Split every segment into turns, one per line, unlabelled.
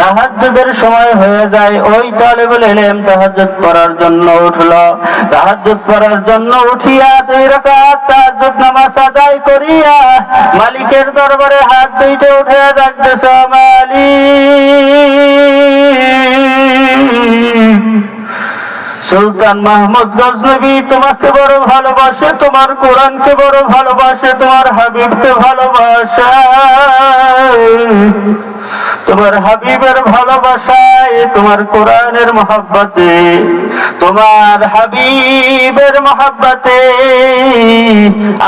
তাহাজ্জুদের সময় হয়ে যায়। ওই তালেবুল এলেম তাহাজ্জুদ পড়ার জন্য উঠল। তাহাজ্জুদ পড়ার জন্য উঠিয়া দুই রাকাত তাহাজ্জুদ নামাজ আদায় করিয়া মালিকের দরবারে হাত দুইটা উঠে ডাকতেছে মালিক। সুলতান মাহমুদ গজনবী তোমাকে বড় ভালোবাসে, তোমার কোরআনকে বড় ভালোবাসে, তোমার হাবিবকে ভালোবাসে। তোমার হাবিবের ভালোবাসায়, তোমার কোরআনের মহাব্বতে, তোমার হাবিবের মহাব্বতে,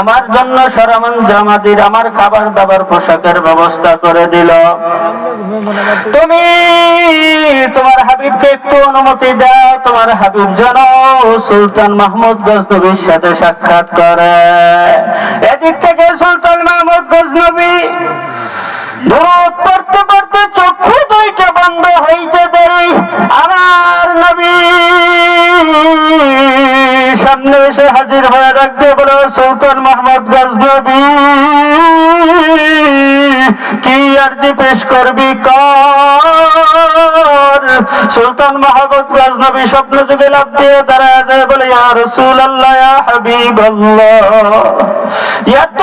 আমার জন্য সরামান জামাতির আমার খাবার দাবার পোশাকের ব্যবস্থা করে দিল। তুমি তোমার হাবিবকে একটু অনুমতি দাও, তোমার হাবিব যেন সুলতান মাহমুদ গজনবীর সাথে সাক্ষাৎ করে। এদিক থেকে সুলতান মাহমুদ গজনবী পড়তে পড়তে সামনে এসে হাজির হয়ে রাখতে বলো সুলতান মোহাম্মদ গজনবী। কি আরজি পেশ করবি কর? সুলতান মাহমুদ গজনবী স্বপ্ন যুগে লাভ দিয়ে দাঁড়ায় যায় বলে, ইয়া রাসূলুল্লাহ, ইয়া হাবিবাল্লাহ এত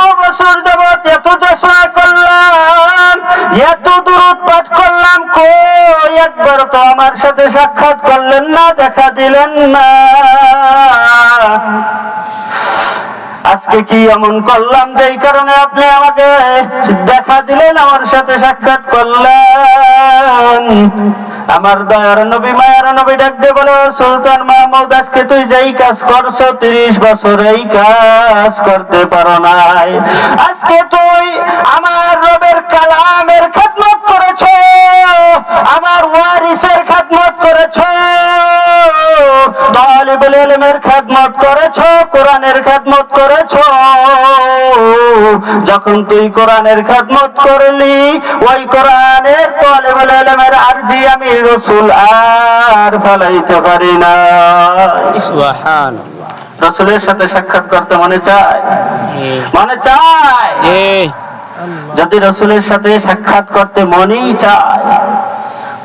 একবার তো আমার সাথে সাক্ষাৎ করলেন না, দেখা দিলেন না। আজকে কি এমন করলাম যে এই কারণে আপনি আমাকে দেখা দিলেন, আমার সাথে সাক্ষাৎ করলেন। আমার দয়ার নবী, মায়ার নবী ডাক দিয়ে বলো সুলতান মাহমুদ, আজকে তুই যেই কাজ করছ, তিরিশ বছর এই কাজ করতে পারো নাই। আজকে তুই আমার তালিবুল ইলমের খেদমত করেছ কোরআনের খেদমত করেছ। যখন তুই কোরআনের খেদমত করলি ওই কোরআনের তালিবুল ইলমের আরজি আমি রসুল আর ফলাইতে পারি না রসুলের সাথে সাক্ষাৎ করতে মনে চায়? মনে চায়? যদি রসুলের সাথে সাক্ষাৎ করতে মনেই চায়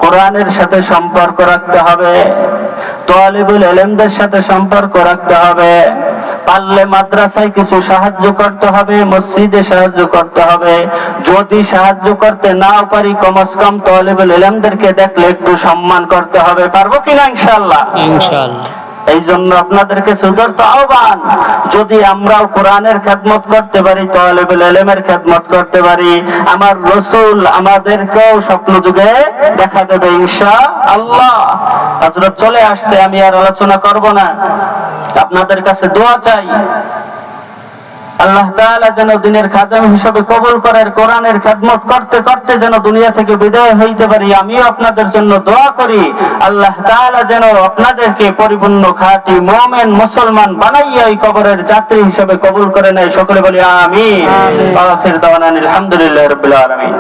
কোরআনের সাথে সম্পর্ক রাখতে হবে। তোয়ালিবুল এলেমদের সাথে সম্পর্ক রাখতে হবে। পারলে মাদ্রাসায় কিছু সাহায্য করতে হবে, মসজিদে সাহায্য করতে হবে। যদি সাহায্য করতে নাও পারি, কমস কম তোয়ালিবুল এলেমদেরকে দেখলে একটু সম্মান করতে হবে। পারব কিনা ইনশাল্লাহ
ইনশাআল্লাহ।
এই জন্য আপনাদেরকে সুদর্ত আহ্বান। যদি আমরাও কোরআনের খেদমত করতে পারি তাহলে এলেমের খেদমত করতে পারি, আমার রসুল আমাদেরকেও স্বপ্ন যুগে দেখা দেবে ইনশা আল্লাহ হজরত চলে আসছে, আমি আর আলোচনা করব না। আপনাদের কাছে দোয়া চাই। আল্লাহ তাআলা যেন দিনের খাদেম হিসেবে কবুল করেন কোরআনের খেদমত করতে করতে যেন দুনিয়া থেকে বিদায় হইতে পারি আমিও আপনাদের জন্য দোয়া করি। আল্লাহ তাআলা যেন আপনাদেরকে পরিপূর্ণ খাঁটি মুমিন মুসলমান বানাইয়া এই কবরের যাত্রী হিসেবে কবুল করে নেয়। সকলে বলি আমিন। আখির দাওয়ানা আলহামদুলিল্লাহ রাব্বিল আলামিন।